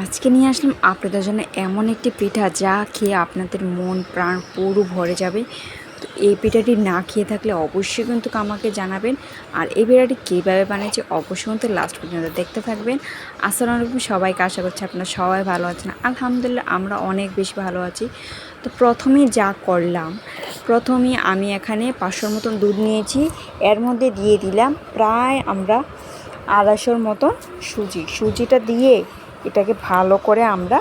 আজকে নিয়ে আসলাম আপনাদের জন্য এমন একটি পিঠা যা খেয়ে আপনাদের মন, প্রাণ পুরো ভরে যাবে। তো এই পিঠাটি না খেয়ে থাকলে অবশ্যই কিন্তু আমাকে জানাবেন। আর এই পিঠাটি কীভাবে বানিয়েছে অবশ্যই কিন্তু লাস্ট পর্যন্ত দেখতে থাকবেন। আসসালামু আলাইকুম সবাইকে, আশা করছি আপনারা সবাই ভালো আছেন। আলহামদুলিল্লাহ আমরা অনেক বেশি ভালো আছি। তো প্রথমে যা করলাম, প্রথমে আমি এখানে পাঁচশোর মতন দুধ নিয়েছি। এর মধ্যে দিয়ে দিলাম প্রায় আমরা আড়াইশোর মতন সুজি। সুজিটা দিয়ে এটাকে ভালো করে আমরা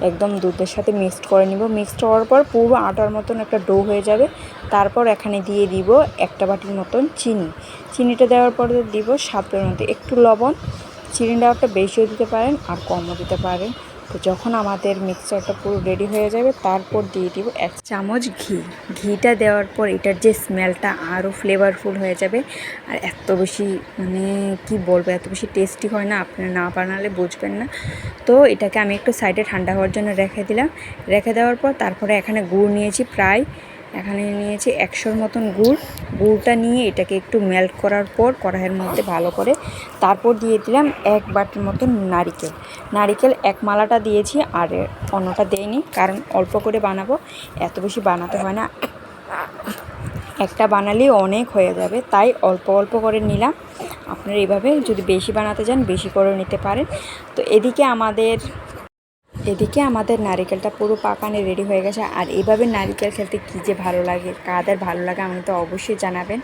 একদম দুধের সাথে মিক্সড করে নিব। মিক্সড হওয়ার পর পুরো আটার মতন একটা ডো হয়ে যাবে। তারপর এখানে দিয়ে দিব একটা বাটির মতন চিনি। চিনিটা দেওয়ার পর দিব স্বাদের মধ্যে একটু লবণ। চিনি দেওয়াটা বেশিও দিতে পারেন আর কমও দিতে পারেন। তো যখন আমাদের মিক্সচারটা পুরো রেডি হয়ে যাবে, তারপর দিয়ে দিব এক চামচ ঘি। ঘিটা দেওয়ার পর এটার যে স্মেলটা আরও ফ্লেভারফুল হয়ে যাবে। আর এত বেশি মানে কি বলব, এত বেশি টেস্টি হয় না আপনি না বানালে বুঝবেন না। তো এটাকে আমি একটু সাইডে ঠান্ডা হওয়ার জন্য রেখে দিলাম। রেখে দেওয়ার পর তারপরে এখানে গুড় নিয়েছি প্রায় এখানে নিয়েছি একশোর মতন গুড়। গুড়টা নিয়ে এটাকে একটু মেল্ট করার পর কড়াইয়ের মধ্যে ভালো করে তারপর দিয়ে দিলাম এক বাটির মতন নারিকেল। নারিকেল এক মালাটা দিয়েছি আর অন্যটা দেয়নি কারণ অল্প করে বানাবো। এত বেশি বানাতে হয় না। একটা বানালেই অনেক হয়ে যাবে। তাই অল্প অল্প করে নিলাম। আপনারা এইভাবে যদি বেশি বানাতে চান বেশি করে নিতে পারেন। তো এদিকে আমাদের এদিকে আমাদের নারিকেলটা পুরো পাকানে রেডি হয়ে গেছে। আর এইভাবে নারিকেল খেলতে কী যে ভালো লাগে, কাদের ভালো লাগে আমাকে তো অবশ্যই জানাবেন।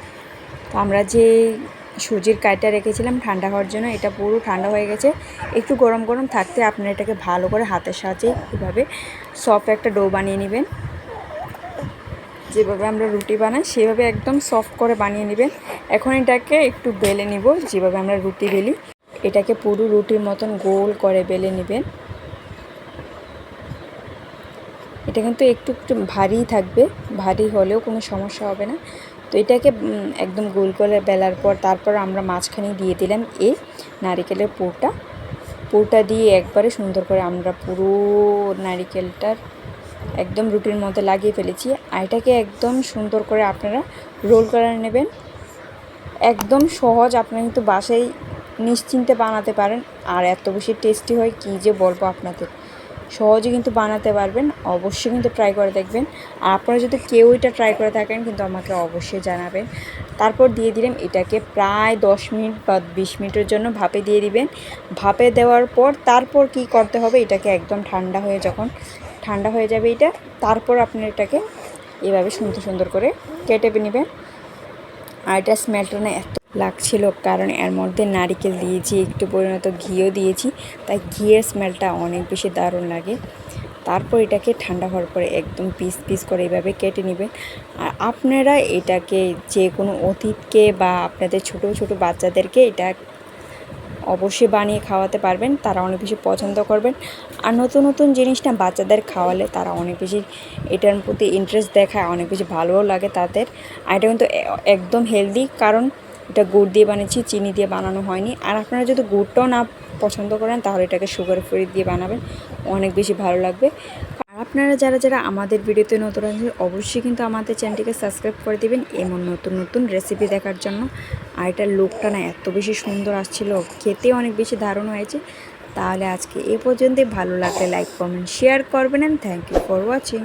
তো আমরা যে সুজির কাইটা রেখেছিলাম ঠান্ডা হওয়ার জন্য, এটা পুরো ঠান্ডা হয়ে গেছে। একটু গরম গরম থাকতে আপনারা এটাকে ভালো করে হাতের সাহায্যে এভাবে সফট একটা ডো বানিয়ে নেবেন। যেভাবে আমরা রুটি বানাই, সেভাবে একদম সফট করে বানিয়ে নেবেন। এখন এটাকে একটু বেলে নিব, যেভাবে আমরা রুটি বেলি। এটাকে পুরো রুটির মতন গোল করে বেলে নেবেন। এটা কিন্তু একটু একটু ভারী থাকবে, ভারী হলেও কোনো সমস্যা হবে না। তো এটাকে একদম গোল করে বেলার পর তারপর আমরা মাঝখানে দিয়ে দিলাম এই নারিকেলের পুরটা। পুরটা দিয়ে একবারে সুন্দর করে আমরা পুরো নারিকেলটার একদম রুটির মধ্যে লাগিয়ে ফেলেছি। আর এটাকে একদম সুন্দর করে আপনারা রোল করে নেবেন। একদম সহজ আপনারা কিন্তু বাসায় নিশ্চিন্তে বানাতে পারেন। আর এত বেশি টেস্টি হয়, কী যে বলব আপনাদের সহজে কিন্তু বানাতে পারবেন, অবশ্যই কিন্তু ট্রাই করে দেখবেন। আর আপনারা যদি কেউ এটা ট্রাই করে থাকেন, কিন্তু আমাকে অবশ্যই জানাবেন। তারপর দিয়ে দিলাম এটাকে প্রায় দশ মিনিট বা বিশ মিনিটের জন্য ভাপে দিয়ে দিবেন। ভাপে দেওয়ার পর তারপর কি করতে হবে, এটাকে একদম ঠান্ডা হয়ে যখন ঠান্ডা হয়ে যাবে এটা, তারপর আপনি এটাকে এভাবে সুন্দর সুন্দর করে কেটে নেবেন। আর এটা স্মেলটা না এত লাগছিল, কারণ এর মধ্যে নারিকেল দিয়েছি, একটু পরিণত ঘিও দিয়েছি, তাই ঘিয়ের স্মেলটা অনেক বেশি দারুণ লাগে। তারপর এটাকে ঠান্ডা হওয়ার পরে একদম পিস পিস করে এইভাবে কেটে নেবেন। আর আপনারা এটাকে যে কোনো অতীতকে বা আপনাদের ছোট ছোট বাচ্চাদেরকে এটা অবশ্যই বানিয়ে খাওয়াতে পারবেন, তারা অনেক বেশি পছন্দ করবেন। আর নতুন নতুন জিনিসটা বাচ্চাদের খাওয়ালে তারা অনেক বেশি এটার প্রতি ইন্টারেস্ট দেখায়, অনেক বেশি ভালোও লাগে তাদের। আর এটা কিন্তু একদম হেলদি কারণ এটা গুড় দিয়ে বানিয়েছি, চিনি দিয়ে বানানো হয়নি। আর আপনারা যদি গুড়টাও না পছন্দ করেন, তাহলে এটাকে সুগার ফ্রি দিয়ে বানাবেন, অনেক বেশি ভালো লাগবে। আপনারা যারা যারা আমাদের ভিডিওতে নতুন আছেন, অবশ্যই কিন্তু আমাদের চ্যানেলটিকে সাবস্ক্রাইব করে দিবেন এমন নতুন নতুন রেসিপি দেখার জন্য। আর এটার লুকটা না এত বেশি সুন্দর আসছিল, খেতে অনেক বেশি ধারণ হয়েছে। তাহলে আজকে এ পর্যন্তই, ভালো লাগলে লাইক কমেন্ট শেয়ার করবেন and thank you for watching